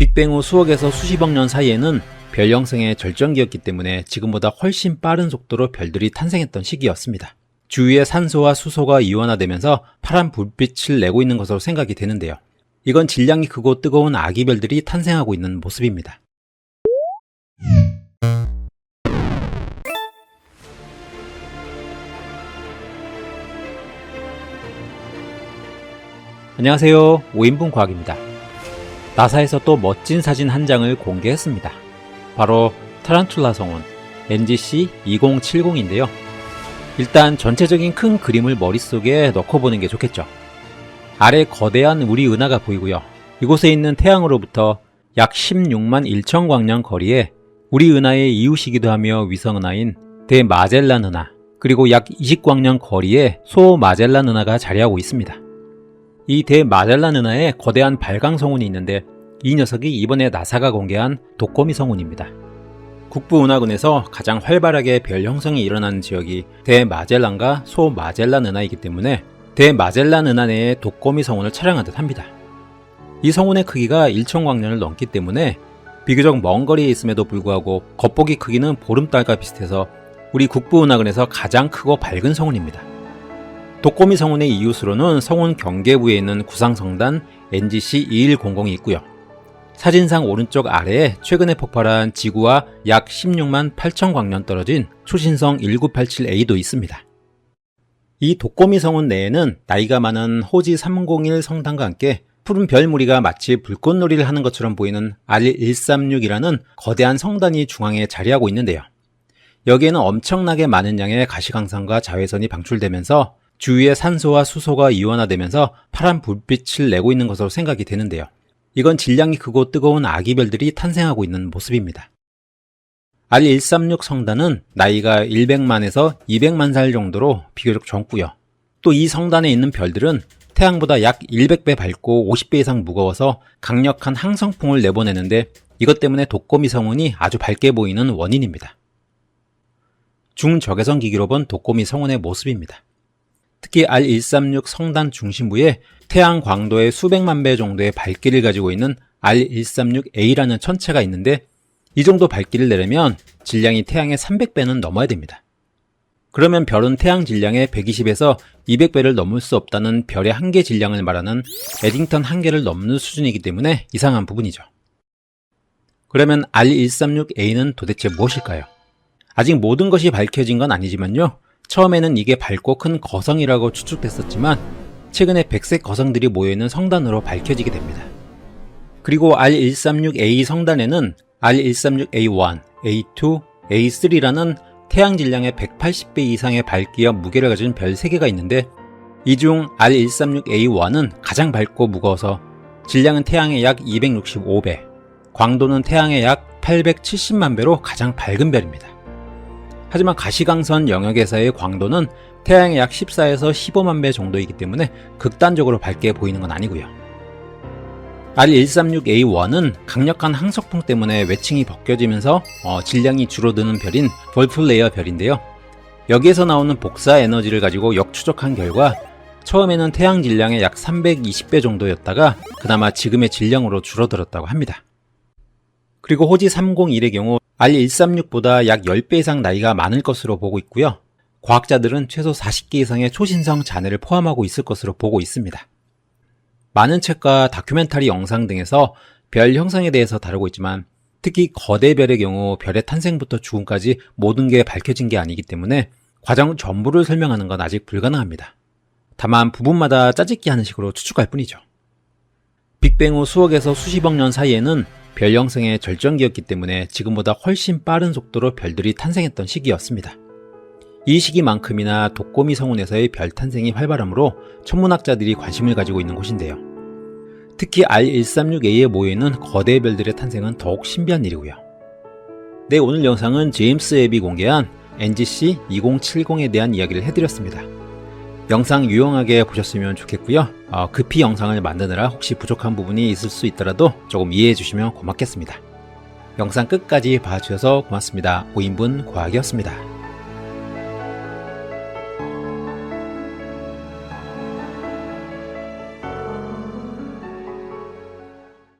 빅뱅 후 수억에서 수십억 년 사이에는 별 형성의 절정기였기 때문에 지금보다 훨씬 빠른 속도로 별들이 탄생했던 시기였습니다. 주위의 산소와 수소가 이원화되면서 파란 불빛을 내고 있는 것으로 생각이 되는데요. 이건 질량이 크고 뜨거운 아기별들이 탄생하고 있는 모습입니다. 안녕하세요. 5인분 과학입니다. 나사에서 또 멋진 사진 한 장을 공개했습니다. 바로 타란툴라 성운 NGC 2070인데요. 일단 전체적인 큰 그림을 머릿속에 넣고 보는 게 좋겠죠. 아래 거대한 우리 은하가 보이고요. 이곳에 있는 태양으로부터 약 16만 1천 광년 거리에 우리 은하의 이웃이기도 하며 위성 은하인 대마젤란 은하, 그리고 약 20광년 거리에 소마젤란 은하가 자리하고 있습니다. 이 대마젤란 은하에 거대한 발광 성운이 있는데 이 녀석이 이번에 나사가 공개한 독거미 성운입니다. 국부은하군에서 가장 활발하게 별 형성이 일어나는 지역이 대마젤란과 소마젤란 은하이기 때문에 대마젤란 은하 내에 독거미 성운을 촬영한 듯 합니다. 이 성운의 크기가 1천광년을 넘기 때문에 비교적 먼 거리에 있음에도 불구하고 겉보기 크기는 보름달과 비슷해서 우리 국부은하군에서 가장 크고 밝은 성운입니다. 독거미 성운의 이웃으로는 성운 경계부에 있는 구상성단 NGC 2100이 있고요. 사진상 오른쪽 아래에 최근에 폭발한 지구와 약 16만 8천 광년 떨어진 초신성 1987A도 있습니다. 이 독거미 성운 내에는 나이가 많은 호지 301 성단과 함께 푸른 별 무리가 마치 불꽃놀이를 하는 것처럼 보이는 R136이라는 거대한 성단이 중앙에 자리하고 있는데요. 여기에는 엄청나게 많은 양의 가시광선과 자외선이 방출되면서 주위의 산소와 수소가 이원화되면서 파란 불빛을 내고 있는 것으로 생각이 되는데요. 이건 질량이 크고 뜨거운 아기별들이 탄생하고 있는 모습입니다. R136 성단은 나이가 100만에서 200만 살 정도로 비교적 젊고요. 또 이 성단에 있는 별들은 태양보다 약 100배 밝고 50배 이상 무거워서 강력한 항성풍을 내보내는데 이것 때문에 독거미 성운이 아주 밝게 보이는 원인입니다. 중적외선 기기로 본 독거미 성운의 모습입니다. 특히 R136 성단 중심부에 태양 광도의 수백만 배 정도의 밝기를 가지고 있는 R136A라는 천체가 있는데 이 정도 밝기를 내려면 질량이 태양의 300배는 넘어야 됩니다. 그러면 별은 태양 질량의 120에서 200배를 넘을 수 없다는 별의 한계 질량을 말하는 에딩턴 한계를 넘는 수준이기 때문에 이상한 부분이죠. 그러면 R136A는 도대체 무엇일까요? 아직 모든 것이 밝혀진 건 아니지만요. 처음에는 이게 밝고 큰 거성이라고 추측됐었지만 최근에 백색 거성들이 모여있는 성단으로 밝혀지게 됩니다. 그리고 R136A 성단에는 R136A1, A2, A3라는 태양 질량의 180배 이상의 밝기와 무게를 가진 별 3개가 있는데 이 중 R136A1은 가장 밝고 무거워서 질량은 태양의 약 265배, 광도는 태양의 약 870만 배로 가장 밝은 별입니다. 하지만 가시광선 영역에서의 광도는 태양의 약 14에서 15만 배 정도이기 때문에 극단적으로 밝게 보이는 건 아니고요. R136A1은 강력한 항석풍 때문에 외층이 벗겨지면서 어, 질량이 줄어드는 별인 볼플레이어 별인데요. 여기에서 나오는 복사 에너지를 가지고 역추적한 결과 처음에는 태양 질량의 약 320배 정도였다가 그나마 지금의 질량으로 줄어들었다고 합니다. 그리고 호지 301의 경우 R136보다 약 10배 이상 나이가 많을 것으로 보고 있고요. 과학자들은 최소 40개 이상의 초신성 잔해를 포함하고 있을 것으로 보고 있습니다. 많은 책과 다큐멘터리 영상 등에서 별 형성에 대해서 다루고 있지만 특히 거대 별의 경우 별의 탄생부터 죽음까지 모든 게 밝혀진 게 아니기 때문에 과정 전부를 설명하는 건 아직 불가능합니다. 다만 부분마다 짜집기 하는 식으로 추측할 뿐이죠. 빅뱅 후 수억에서 수십억 년 사이에는 별 형성의 절정기였기 때문에 지금보다 훨씬 빠른 속도로 별들이 탄생했던 시기였습니다. 이 시기만큼이나 독거미 성운에서의 별 탄생이 활발하므로 천문학자들이 관심을 가지고 있는 곳인데요. 특히 R136A에 모여있는 거대 별들의 탄생은 더욱 신비한 일이고요. 네, 오늘 영상은 제임스 앱이 공개한 NGC 2070에 대한 이야기를 해드렸습니다. 영상 유용하게 보셨으면 좋겠고요. 어, 급히 영상을 만드느라 혹시 부족한 부분이 있을 수 있더라도 조금 이해해 주시면 고맙겠습니다. 영상 끝까지 봐주셔서 고맙습니다. 5인분 과학이었습니다.